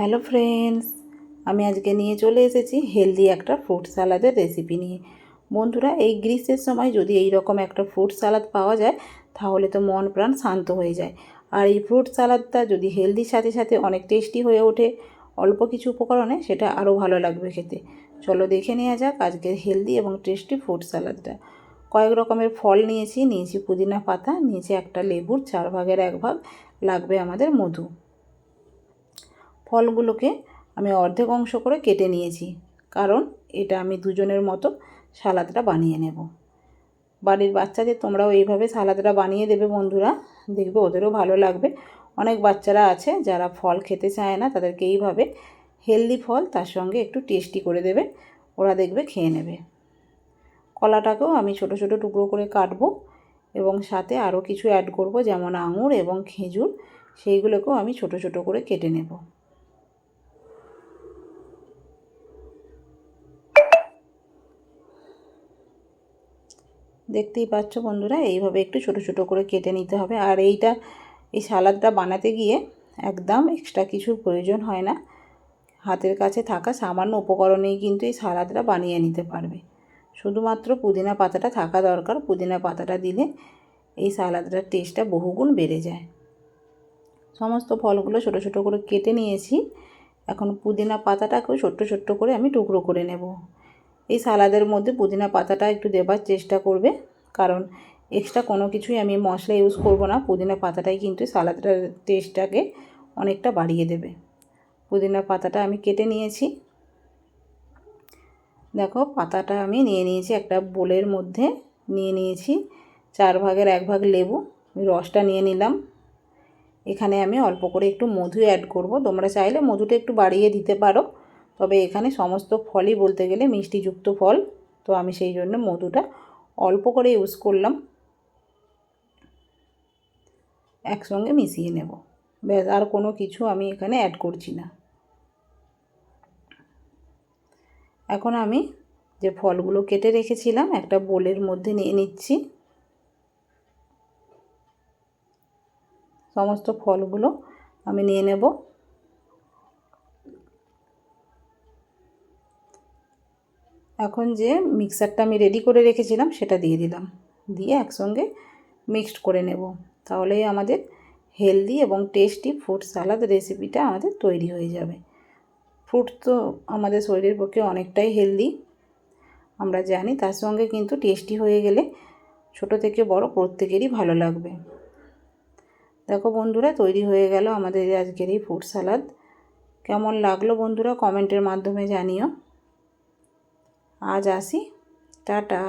Hello friends, আমি আজকে নিয়ে চলে এসেছি হেলদি একটা ফ্রুট সালাদের রেসিপি নিয়ে। বন্ধুরা, এই গ্রীষ্মের সময় যদি এই রকম একটা ফ্রুট সালাদ পাওয়া যায়, তাহলে তো মন প্রাণ শান্ত হয়ে যায়। আর এই ফ্রুট সালাদটা যদি হেলদির সাথে সাথে অনেক টেস্টি হয়ে ওঠে, অল্প কিছু উপকরণে, সেটা আরও ভালো লাগবে খেতে। চলো দেখে নেওয়া যাক আজকের হেলদি এবং টেস্টি ফ্রুট সালাদটা। কয়েক রকমের ফল নিয়েছি নিয়েছি পুদিনা পাতা, নিয়েছি একটা লেবুর চার ভাগের এক ভাগ, লাগবে আমাদের মধু। ফলগুলোকে আমি অর্ধেক অংশ করে কেটে নিয়েছি। কারণ এটা আমি দুজনের মতো সালাদটা বানিয়ে নেব। বাড়ির বাচ্চাদের তোমরাও এইভাবে সালাদটা বানিয়ে দেবে বন্ধুরা। দেখবে ওদেরও ভালো লাগবে। অনেক বাচ্চারা আছে যারা ফল খেতে চায় না, তাদেরকে এইভাবে হেলদি ফল তার সঙ্গে একটু টেস্টি করে দেবে। ওরা দেখবে খেয়ে নেবে। কলাটাকেও আমি ছোট ছোট টুকরো করে কাটবো এবং সাথে আরও কিছু অ্যাড করব, যেমন আঙুর এবং খেজুর। সেইগুলোকেও আমি ছোট ছোট করে কেটে নেব। দেখতেই পাচ্ছ বন্ধুরা, এইভাবে একটু ছোট ছোট করে কেটে নিতে হবে। আর এইটা, এই সালাদটা বানাতে গিয়ে একদম এক্সট্রা কিছুর প্রয়োজন হয় না। হাতের কাছে থাকা সামান্য উপকরণেই কিন্তু এই সালাদটা বানিয়ে নিতে পারবে। শুধুমাত্র পুদিনা পাতাটা থাকা দরকার। পুদিনা পাতাটা দিলে এই সালাদটার টেস্টটা বহুগুণ বেড়ে যায়। সমস্ত ফলগুলো ছোট ছোট করে কেটে নিয়েছি। এখন পুদিনা পাতাটাকেও ছোট্ট ছোট্ট করে আমি টুকরো করে নেব। এই সালাদের মধ্যে পুদিনা পাতাটা একটু দেবার চেষ্টা করবে। কারণ এক্সট্রা কোনো কিছুই আমি মশলা ইউজ করব না। পুদিনা পাতাটাই কিন্তু সালাদটার টেস্টটাকে অনেকটা বাড়িয়ে দেবে। পুদিনা পাতাটা আমি কেটে নিয়েছি। দেখো, পাতাটা আমি নিয়ে নিয়েছি একটা বোলের মধ্যে। নিয়ে নিয়েছি চার ভাগের এক ভাগ লেবু। রসটা নিয়ে নিলাম। এখানে আমি অল্প করে একটু মধু অ্যাড করব। তোমরা চাইলে মধুটা একটু বাড়িয়ে দিতে পারো। তবে এখানে সমস্ত ফলই বলতে গেলে মিষ্টিযুক্ত ফল। তো আমি সেই জন্য মধুটা অল্প করে ইউজ করলাম। একসঙ্গে মিশিয়ে নেব। ব্যাস, আর কোনো কিছু আমি এখানে অ্যাড করছি না। এখন আমি যে ফলগুলো কেটে রেখেছিলাম, একটা বোলের মধ্যে নিয়ে নিচ্ছি। সমস্ত ফলগুলো আমি নিয়ে নেব। এখন যে মিক্সারটা আমি রেডি করে রেখেছিলাম, সেটা দিয়ে দিলাম। দিয়ে একসঙ্গে মিক্সড করে নেব। তাহলেই আমাদের হেলদি এবং টেস্টি ফ্রুট সালাদ রেসিপিটা আমাদের তৈরি হয়ে যাবে। ফ্রুট তো আমাদের শরীরের পক্ষে অনেকটাই হেলদি আমরা জানি তার সঙ্গে কিন্তু টেস্টি হয়ে গেলে ছোট থেকে বড় প্রত্যেকেরই ভালো লাগবে। দেখো বন্ধুরা, তৈরি হয়ে গেল আমাদের আজকের এই ফ্রুট সালাদ কেমন লাগল বন্ধুরা? কমেন্টের মাধ্যমে জানিও। ఆజాసి టాటా.